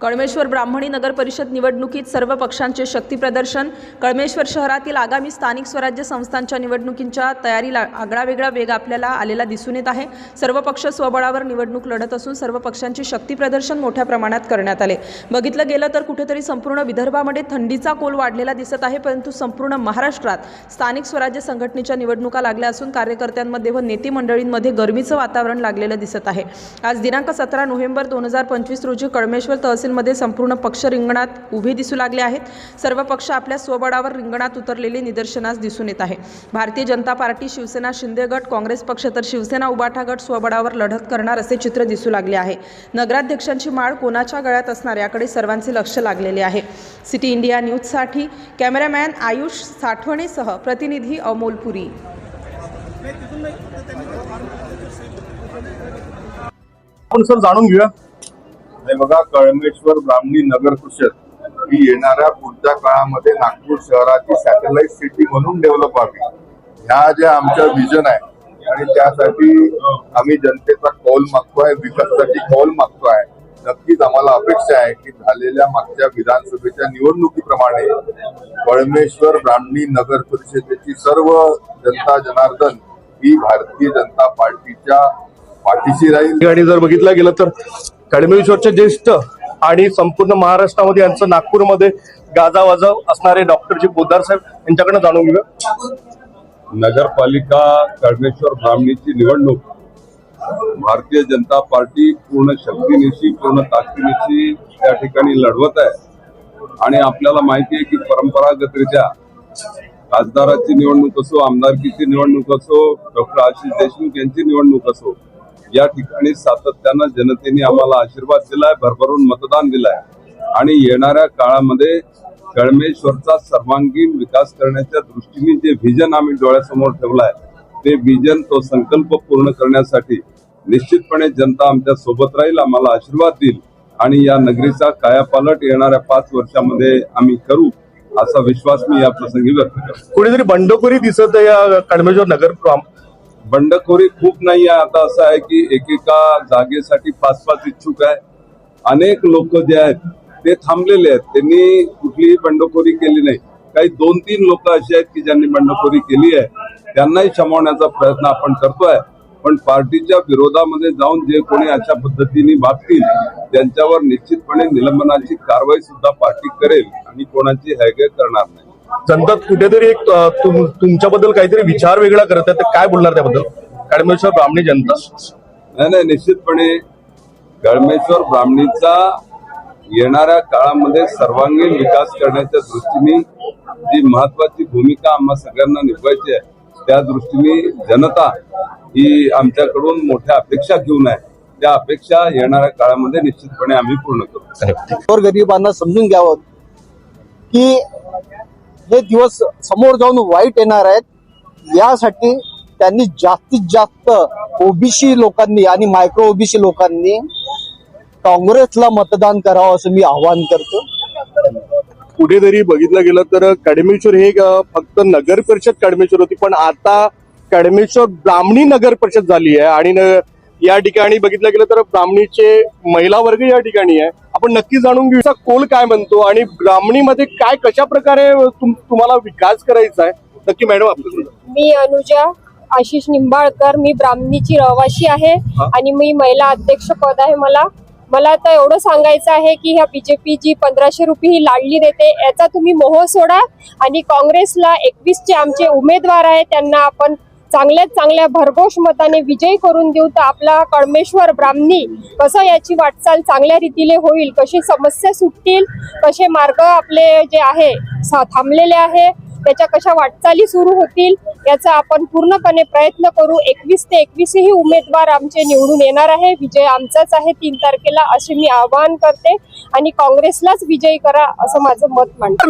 कळमेश्वर ब्राह्मणी नगर परिषद निवडणुकीत सर्व पक्षांचे शक्तीप्रदर्शन कळमेश्वर शहरातील आगामी स्थानिक स्वराज्य संस्थांच्या निवडणुकींच्या तयारीला आगळावेगळा वेग आपल्याला आलेला दिसून येत आहे. सर्व पक्ष स्वबळावर निवडणूक लढत असून सर्व पक्षांचे शक्तीप्रदर्शन मोठ्या प्रमाणात करण्यात आले. बघितलं गेलं तर कुठेतरी संपूर्ण विदर्भामध्ये थंडीचा कोल वाढलेला दिसत आहे परंतु संपूर्ण महाराष्ट्रात स्थानिक स्वराज्य संघटनेच्या निवडणुका लागल्या असून कार्यकर्त्यांमध्ये व नेते मंडळींमध्ये गरमीचं वातावरण लागलेलं दिसत आहे. आज दिनांक सतरा नोव्हेंबर दोन हजार पंचवीस रोजी कळमेश्वर तहसीलमध्ये संपूर्ण पक्ष रिंगणात उभे दिसू लागले आहेत. सर्व पक्ष आपल्या स्वबळावर रिंगणात उतरलेले निदर्शनास दिसून येत आहे. भारतीय जनता पार्टी शिवसेना शिंदे गट काँग्रेस पक्ष तर शिवसेना उबाठा गट स्वबळावर लढत करणार असे चित्र दिसू लागले आहे. नगराध्यक्षांची माळ कोणाच्या गळ्यात असणार याकडे सर्वांचे लक्ष लागलेले आहे. सिटी इंडिया न्यूजसाठी कॅमेरामॅन आयुष साठवणेसह प्रतिनिधी अमोल पुरी. आपण सर जाणून घेऊया. हे बघा कळमेश्वर ब्राह्मणी नगर परिषद ही येणाऱ्या पुढच्या काळामध्ये नागपूर शहराची सॅटेलाइट सिटी म्हणून डेव्हलप व्हावी. ह्या ज्या आमच्या विजन आहे आणि त्यासाठी आम्ही जनतेचा कौल मागतोय विकासासाठी कौल मागतोय. नक्कीच आम्हाला अपेक्षा आहे की झालेल्या मागच्या विधानसभेच्या निवडणुकीप्रमाणे कळमेश्वर ब्राह्मणी नगर परिषदेची सर्व जनता जनार्दन ही भारतीय जनता पार्टीच्या पाठीशी राहील. आणि जर बघितलं गेलं तर कळमेश्वरचे ज्येष्ठ आणि संपूर्ण महाराष्ट्रामध्ये यांचं नागपूरमध्ये गाजावाजा असणारे डॉक्टर जी पोदार साहेब यांच्याकडे जाणून घेऊया. नगरपालिका कळमेश्वर ब्राह्मणीची निवडणूक. भारतीय जनता पार्टी पूर्ण शक्तीनिशी पूर्ण ताकदीनिशी त्या ठिकाणी लढवत आहे. आणि आपल्याला माहिती आहे की परंपरागतरित्या खासदाराची निवडणूक असो आमदारकीची निवडणूक असो डॉक्टर आशिष देशमुख यांची निवडणूक असो या ठिकाणी सातत्यानं जनतेने आम्हाला आशीर्वाद दिलाय भरभरून मतदान दिलाय. आणि येणाऱ्या काळामध्ये कळमेश्वरचा सर्वांगीण विकास करण्याच्या दृष्टीने जे व्हिजन आम्ही डोळ्यासमोर ठेवलाय ते व्हिजन तो संकल्प पूर्ण करण्यासाठी निश्चितपणे जनता आमच्यासोबत राहील आम्हाला आशीर्वाद देईल. आणि या नगरीचा कायापालट येणाऱ्या पाच वर्षामध्ये आम्ही करू असा विश्वास मी या प्रसंगी व्यक्त करतो. कुठेतरी बंडखोरी दिसत आहे या कळमेश्वर नगर बंडखोरी खूप नाही आहे. आता असं आहे की एकेका जागेसाठी पाच पाच इच्छुक आहे. अनेक लोक जे आहेत ते थांबलेले आहेत. त्यांनी कुठलीही बंडखोरी केली नाही. काही दोन तीन लोक असे आहेत की ज्यांनी बंडखोरी केली आहे त्यांनाही शमवण्याचा प्रयत्न आपण करतोय. पण पार्टीच्या विरोधामध्ये जाऊन जे कोणी अशा पद्धतीने वागतील त्यांच्यावर निश्चितपणे निलंबनाची कारवाई सुद्धा पार्टी करेल आणि कोणाची हैगे करणार नाही. जनता कुठेतरी एक तुमच्याबद्दल काहीतरी विचार वेगळा करत आहे तर काय बोलणार त्याबद्दल? कळमेश्वर ब्राह्मणी जनता. नाही नाही निश्चितपणे गळमेश्वर ब्राह्मणीचा येणाऱ्या काळामध्ये सर्वांगीण विकास करण्याच्या दृष्टीने जी महत्वाची भूमिका आम्हा सगळ्यांना निभवायची आहे त्या दृष्टीने जनता ही आमच्याकडून मोठ्या अपेक्षा घेऊन आहे. त्या अपेक्षा येणाऱ्या काळामध्ये निश्चितपणे आम्ही पूर्ण करू. गोरगरिबांना समजून घ्यावं की हे दिवस समोर जाऊन वाईट येणार आहेत यासाठी त्यांनी जास्तीत जास्त ओबीसी लोकांनी आणि मायक्रो ओबीसी लोकांनी काँग्रेसला मतदान करावं असं मी आवाहन करतो. कुठेतरी बघितलं गेलं तर कडमेश्वर हे फक्त नगर परिषद कडमेश्वर होती पण आता कडमेश्वर ब्राह्मणी नगर परिषद झाली आहे आणि या ठिकाणी बघितलं गेलं तर ब्राह्मणीचे महिला वर्ग या ठिकाणी आहे. आपण नक्की जाणून घेऊ कोल काय म्हणतो आणि ब्राह्मणीमध्ये काय कशा प्रकारे तुम- तुम्हाला विकास करायचा आहे? नक्की मॅडम आपल्याकडे मी अनुजा आशिष निंबाळकर मी ब्राह्मणीची रहिवाशी आहे. आणि मी महिला अध्यक्ष पद आहे मला. मला आता एवढं सांगायचं आहे की ह्या बीजेपी जी पंधराशे रुपये ही लाडली देते याचा तुम्ही मोह सोडा. आणि काँग्रेसला एकवीसचे आमचे उमेदवार आहे त्यांना आपण चांगल्यात चांगल्या भरघोष मताने विजयी करून देऊ तर आपला कळमेश्वर ब्राह्मणी कसं याची वाटचाल चांगल्या रीतीने होईल? कशी समस्या सुटतील? कसे मार्ग आपले जे आहे सा- थांबलेले आहे त्याच्या कशा वाटचाली सुरू होतील? याचा आपण पूर्णपणे प्रयत्न करू. एकवीस ते एकवीसही उमेदवार आमचे निवडून येणार आहे. विजय आमचाच आहे तीन तारखेला असे मी आवाहन करते. आणि काँग्रेसलाच विजयी करा असं माझं मत मांडत.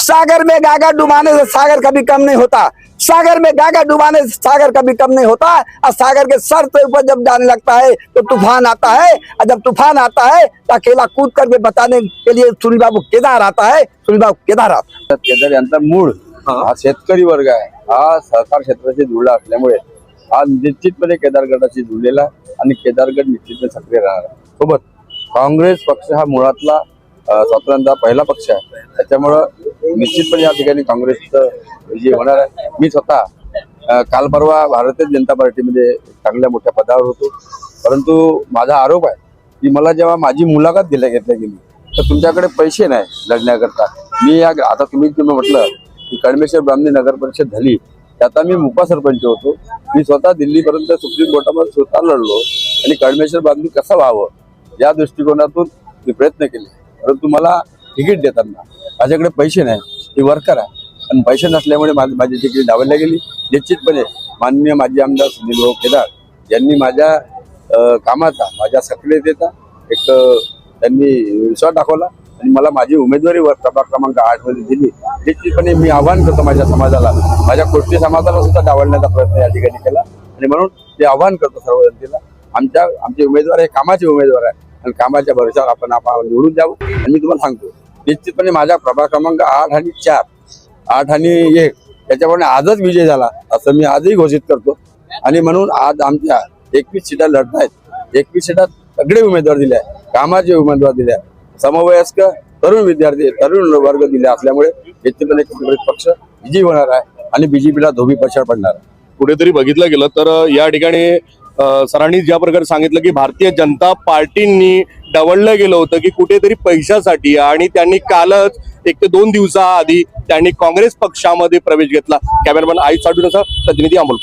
सागर में गागा डुबाने से सागर कभी कम नहीं होता. सागर में गागा डुबाने से सागर कभी कम नहीं होता। और सागर के सर से ऊपर जब जाने लगता है तो तूफान आता है। और जब तूफान आता है तो अकेला कूद करके बताने के लिए सुनील बाबू केदार आता है। सुनील बाबू केदार आता है। केदार यांचा मूळ हा. शेतकरी वर्ग आहे. हा सहकार क्षेत्राशी जुळला असल्यामुळे हा निश्चितपणे केदार गटाशी जुळलेला आणि केदार गट निश्चितपणे सक्रिय राहणार. सोबत काँग्रेस पक्ष हा मुळातला स्वातंत्र्याचा पहिला पक्ष आहे. त्याच्यामुळं निश्चितपणे या ठिकाणी काँग्रेसचं विजय होणार आहे. मी स्वतः काल परवा भारतीय जनता पार्टीमध्ये चांगल्या मोठ्या पदावर होतो. परंतु माझा आरोप आहे की मला जेव्हा माझी मुलाखत दिल्या घेतल्या गेली तर तुमच्याकडे पैसे नाही लढण्याकरता. मी या आता तुम्ही तुम्ही म्हटलं की कडमेश्वर ब्राह्मणी नगर परिषद झाली त्यात मी मुपा सरपंच होतो. मी स्वतः दिल्लीपर्यंत सुप्रीम कोर्टामध्ये स्वतः लढलो आणि कडमेश्वर बांधणी कसं व्हावं या दृष्टिकोनातून मी प्रयत्न केले. परंतु मला तिकीट देताना. माझ्याकडे पैसे नाही. मी वर्कर आहे. आणि पैसे नसल्यामुळे माझी माझी तिकीट डावलल्या गेली. निश्चितपणे माननीय माजी आमदार सुनील भाऊ केदार यांनी माझ्या कामाचा माझ्या सक्रियतेचा एक त्यांनी विश्वास दाखवला आणि मला माझी उमेदवारी वर प्रभाग क्रमांक आठमध्ये दिली. निश्चितपणे मी आव्हान करतो माझ्या समाजाला. माझ्या कोष्टी समाजाला सुद्धा डावलण्याचा प्रयत्न या ठिकाणी केला. आणि म्हणून ते आव्हान करतो सर्व जनतेला आमच्या आमचे उमेदवार हे कामाचे उमेदवार आहे. आणि कामाच्या भरोशावर आपण आपण निवडून द्यावं आणि मी तुम्हाला सांगतो निश्चितपणे माझा प्रभाग क्रमांक आठ आणि चार आठ आणि एक त्याच्यामुळे आजच विजय झाला असं मी आजही घोषित करतो. आणि म्हणून आज आमच्या एकवीस सीटा लढत आहेत. एकवीस सीटात सगळे उमेदवार दिले आहे कामाचे उमेदवार दिले आहे समवयस्क तरुण विद्यार्थी तरुण वर्ग दिले असल्यामुळे निश्चितपणे काँग्रेस पक्ष विजयी होणार आहे आणि बीजेपीला धोबी पछाड पडणार आहे. कुठेतरी बघितलं गेलं तर या ठिकाणी सरांनी ज्या प्रकारे सांगितलं की भारतीय जनता पार्टींनी डवळलं गेलं होतं की कुठेतरी पैशासाठी आणि त्यांनी कालच एक ते दोन दिवसाआधी त्यांनी काँग्रेस पक्षामध्ये प्रवेश घेतला. कॅमेरामॅन आई साडूनचा प्रतिनिधी अमोल